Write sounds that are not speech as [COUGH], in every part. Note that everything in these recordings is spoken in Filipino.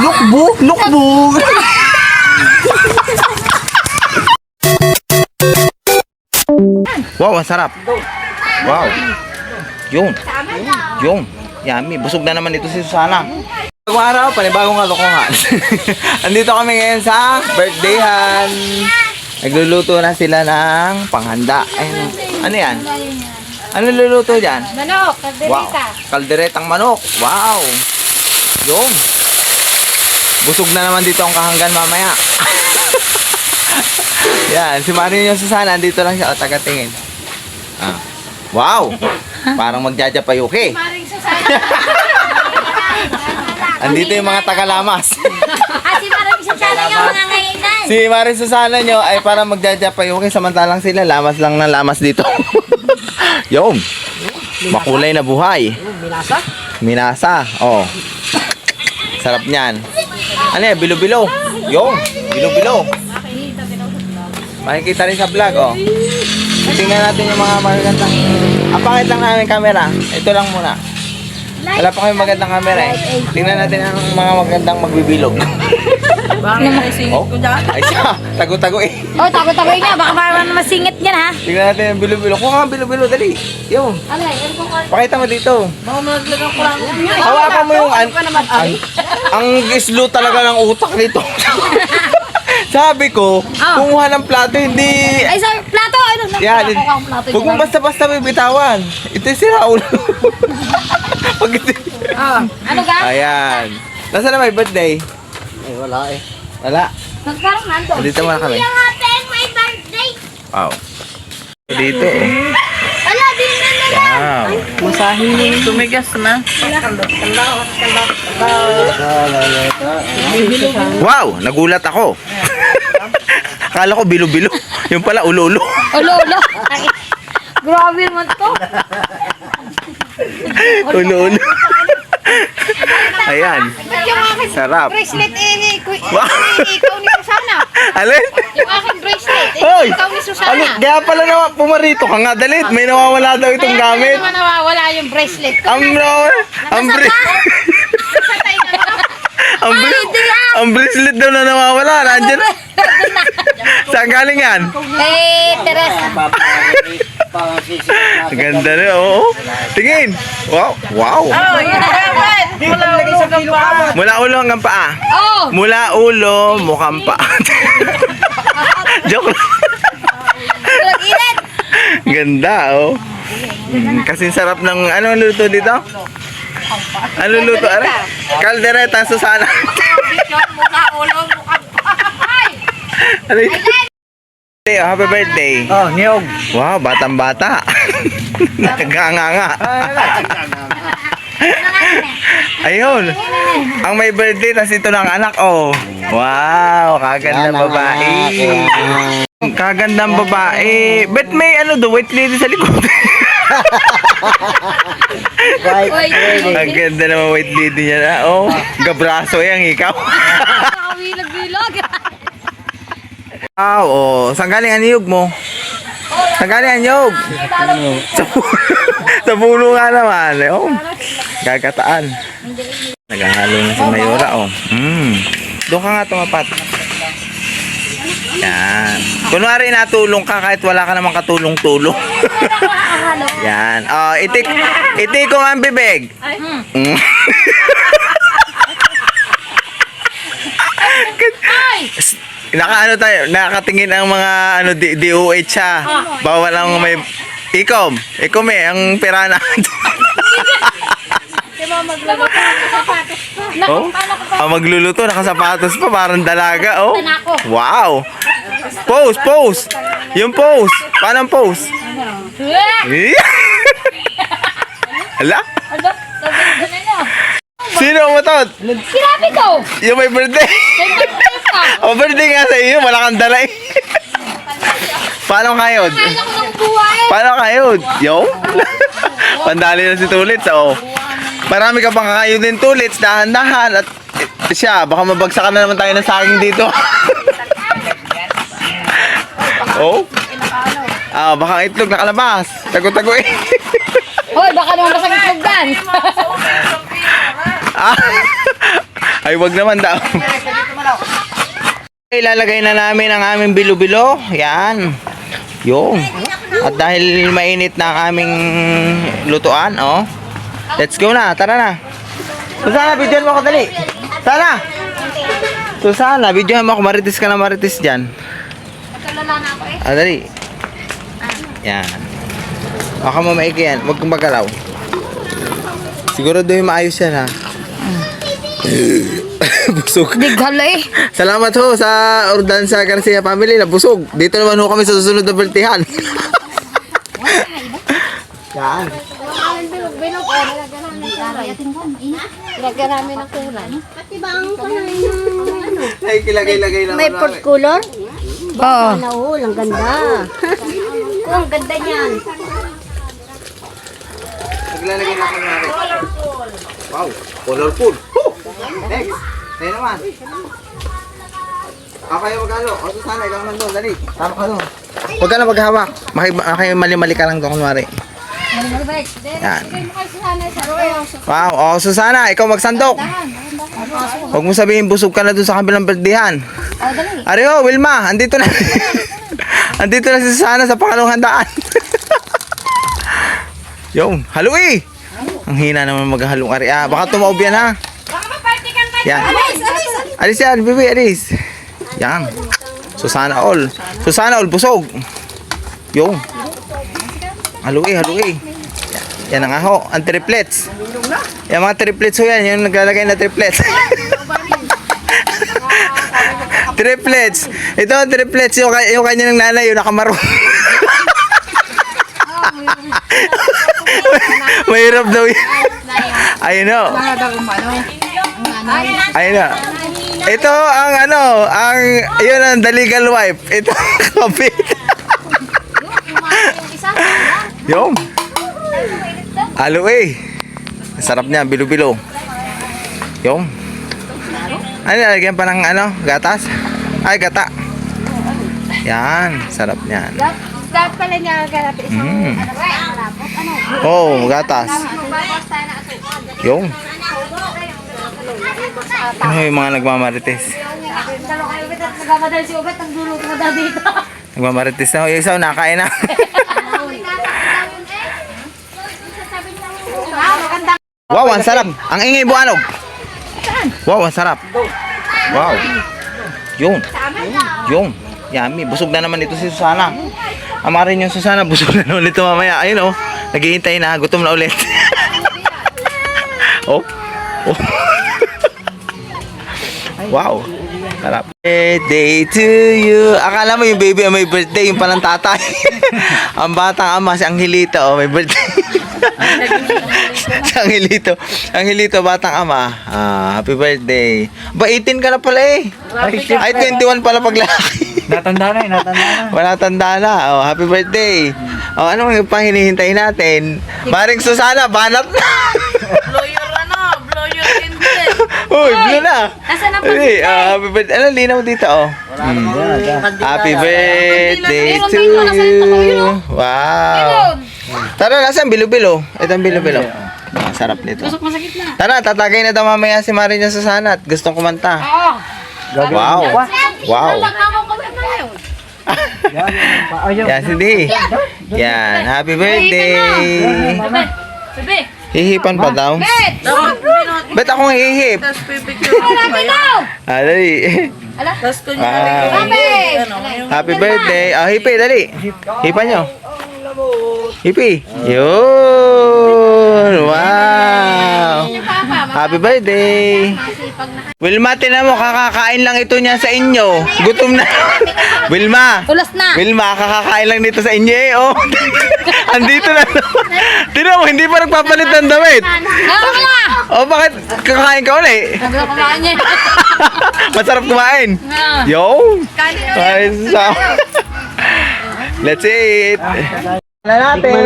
Lukbog! Lukbog! wow, ang sarap. Wow. Yun. Yun. Yummy. Busog na naman ito si Susana. Bagong araw, panibagong kalokohan. [LAUGHS] Andito kami ngayon sa birthdayhan. Nagluluto na sila ng panghanda. Ayun. Ano yan? Ano luluto dyan? Manok, Wow. kaldereta. Kalderetang manok. Wow. Yung. Busog na naman dito ang kahanggan mamaya. [LAUGHS] Yan, si Mario yung Susana, andito lang siya. O, taga-tingin. Ah. Wow! Parang magjajapayuki. Maring Susana. [LAUGHS] Andito yung mga taga-lamas. ah, si Maring Susana yung mga ngainan. si Mario Susana nyo ay parang magjajapayuki samantalang sila lamas lang na lamas dito. [LAUGHS] Yung. Makulay na buhay. Minasa? Minasa. Oh. Sarap niyan. Ano yan? Bilo-bilo. Yung. Bilo-bilo. Makikita rin sa vlog, oh. Tingnan natin yung mga magagandang... Ang pangit lang namin camera. Ito lang muna. Wala pa kami magandang camera eh. Tingnan natin ang mga magandang magbibilog. [LAUGHS] Bakit naman isingit Oh. ko dyan? [LAUGHS] Ay siya, tago-tago eh. Oh, tago-tago niya. Baka parang masingit yan, ha? Tingnan natin yung bilo-bilo. Kung nga bilo-bilo, dali. Yung. Alay, ano kung Pakita mo dito. Baka malaglagan ko lang. Hawakan mo yung... An Ano ka ay? ang slow talaga ng utak nito. [LAUGHS] Sabi ko, kumuha ng plato, hindi... Ay, sir, plato. Ano? Yan, ko ang huwag mong basta-basta bibitawan. Ito yung sira ulo. [LAUGHS] Pag ito- Ah, Ano ka? Ayan. Nasaan na may birthday? Ay wala eh. Wala. Nagparang nando. Dito muna kami. natin, may birthday. Wow. Dito. oh. Ala, di na na. Wow. Masahin mo yung tumigas na. Wow, nagulat ako. [LAUGHS] Akala ko bilo-bilo. Yung pala ulo-ulo. Ulo, ulo. Ay, Grabe naman to. Ulo-ulo. Ayan. Yung aking Sarap. bracelet, eh, eh, ikaw [LAUGHS] ni Susana. Alin? Yung aking bracelet, Hoy! ikaw ni Susana. Ano, kaya pala nawa, pumarito ka nga, dalit. May nawawala daw itong Kaya gamit. naman nawawala yung bracelet ko. Ang nawawala, ang, na naman. [LAUGHS] ang, Hindi ah. ang bracelet daw na nawawala. Nandyan. Saan galing yan? Eh, Teresa. Ang Ganda na, oo. Tingin. Wow. Wow. Oh, yun na dapat. Wala lagi sa kilo ka. Mula ulo hanggang paa. Oh, Mula ulo, mukhang paa. Joke lang. Ganda, oh. Mm, Kasi sarap ng, ano ang luto dito? Ano luto? Are? Kaldereta Susana. Mukha, ulo, mukha. Ay! Ano yun? Hey, happy birthday. Oh, niyog. Wow, batang bata. [LAUGHS] Naganganga. [LAUGHS] Ayun. Ang may birthday, tas ito ng anak, oh. Wow, kaganda babae. Kagandang babae. Ba't may ano do, white lady sa likod? [LAUGHS] Uy, Ang ganda naman white lady niya na. Oh, gabraso yan, ikaw. Nakawilag-wilag. Wow, oh. Saan galing ang niyog mo? Saan galing ang niyog? Sa puno. [LAUGHS] sa puno nga naman. eh, Oh. Gagataan. Naghahalo na si Mayora, oh. Mm. Doon ka nga tumapat. Yan. Kunwari natulong ka kahit wala ka namang katulong-tulong. [LAUGHS] Yan. Oh, itik itik ko ang bibig. Mm. Naka [LAUGHS] ano tayo, nakatingin ang mga ano D- DOH ha. Bawal ang may ikom. Ikom eh, ang pirana. oh? Ang magluluto, nakasapatos pa, parang dalaga, oh. Wow. Pose, pose. Yung pose. Paano ang pose? Eh? [LAUGHS] Ala? Ano? Sino ang matot? Sinabi ko. Yung may birthday. O birthday nga sa iyo, wala kang dala eh. Paano kayod? Kaya ko ng buhay. Paano kayod? Yo? Pandali na si Tulits, oh. Marami ka pang kakayodin Tulits, dahan-dahan. At eh, siya, baka mabagsakan na naman tayo ng saging dito. oh? Ah, baka itlog nakalabas. Tago-tago eh. Hoy, baka naman masakit lugdan. ah, Ay, wag naman daw. Ilalagay na namin ang aming bilo-bilo. Yan. Yung. At dahil mainit na ang aming lutuan, oh. Let's go na. Tara na. Susana, videoan mo ako dali. Sana. Susana, videoan mo ako. Maritis ka na maritis dyan. Nagkalala na ako eh. Ah, dali. Yan. Baka mo maigi yan. Huwag kang magalaw. Siguro doon maayos yan ha. [LAUGHS] [LAUGHS] busog. Dighala eh. Salamat ho sa Ordanza Garcia family na busog. Dito naman ho kami sa susunod na bertihan. [LAUGHS] Yan. Nilagyan namin ng kulan. Pati ba ang kanay ng ano? Ay, kilagay-lagay lang. May port color? Oo. Ang ganda. Kung ang ganda niyan. Naglalagay na kami natin. Wow, colorful. Next. Tayo naman. Ako kayo mag-alo. O Susana, ikaw naman doon. Dali. Tama ka doon. Huwag ka na maghawak. Maki, mali-mali ka lang doon kunwari. Yan. Wow. O Susana, ikaw magsandok. Huwag mo sabihin busog ka na doon sa kabilang berdihan. Oh, dali. Ario, Wilma, andito na. [LAUGHS] andito na si Susana sa pangalawang handaan. [LAUGHS] Yung, halo eh. Ang hina naman maghalong ari. Ah, baka tumaob yan ha. Yan. Alis yan, bibi, alis. Yan. Susana all. Susana all, busog. Yung. Halo halo eh. Yan ang aho, ang triplets. Yung mga triplets ho yan, yung naglalagay na triplets. [LAUGHS] triplets. Ito ang triplets, yung, yung kanya ng nanay, yung nakamaro. [LAUGHS] Mahirap daw yun. Ayun o. Ayun o. Ito ang ano, ang, yun ang the legal wife. Ito ang [LAUGHS] kapit. Yung. Alo eh. Sarap niya, bilo-bilo. Yung. Ano, lalagyan pa ng ano, gatas? Ay, gata. Yan, sarap niyan. Dapat pala niya ganapin isang Mm. ano. Oh, gatas. Yung. Ano yung mga nagmamarites? Nagmamadali si Ugat, ang dulo ko dito. Nagmamarites na. Yung isa, nakain na. [LAUGHS] Wow, ang sarap. Ang ingay buanog. Wow, ang sarap. Wow. Yung. Yung. Yummy. Busog na naman ito si Susana. Amarin yung Susana, busog na naman ito mamaya. Ayun oh. Naghihintay na. Gutom na ulit. [LAUGHS] oh. Oh. Wow. Sarap. Birthday to you. Akala mo yung baby ay may birthday, yung palang tatay. [LAUGHS] ang batang ama si Angelito, oh, may birthday. [LAUGHS] si Angelito. Angelito, batang ama. Ah, happy birthday. Ba, 18 ka na pala eh. Ay, 21 pala pag lalaki. Natanda na eh, natanda na. [LAUGHS] Wala tanda na. Oh, happy birthday. Oh, ano ang pang hinihintay natin? Maring Susana, banat na. Uy, blue na. Nasaan ang Hey, ah, happy birthday. Ano, linaw dito, oh. Mm. Happy birthday Meron to dito, nasa ito ko, yun, you. oh. Wow. Tara, nasan bilo-bilo? Ito ang bilo-bilo. Ah, sarap nito. Tusok masakit na. Tara, tatagay na daw mamaya si Maria Susana at gustong kumanta. Oo. Wow. Wow. Ako ko na ngayon. Yan, hindi. Yan, happy birthday. Sabi. Sabi. Hihipan pa daw. Bet! Ba't akong hihip? Tapos pipicture ko daw! Ah, dali. Tapos kunyari ko Sabi! ano, Happy birthday. Ah, hipi, dali. Hipan nyo. Hipi. Yun. Wow. Happy birthday. masipag na. Wilma, tinan mo, kakakain lang ito niya sa inyo. Gutom na. [LAUGHS] Wilma. Ulas na. Wilma, kakakain lang nito sa inyo eh. Oh. [LAUGHS] Andito na. Tinan mo, hindi pa nagpapalit ng damit. Oh, bakit kakain ka uli? Sabi kumain niya. [LAUGHS] Masarap kumain. Ah. Yo. Na Ay, sa... Let's eat. Wala natin.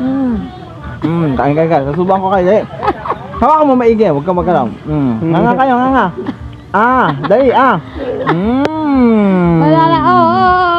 Mm. Mm, kain kain ka. Susubang ko kayo. Eh. Hawakan mo maigi, huwag kang magkalaw. Mm. Nga kayo, nga nga. Ah, dali, ah. Mm. Wala na. Oo. oo, oo.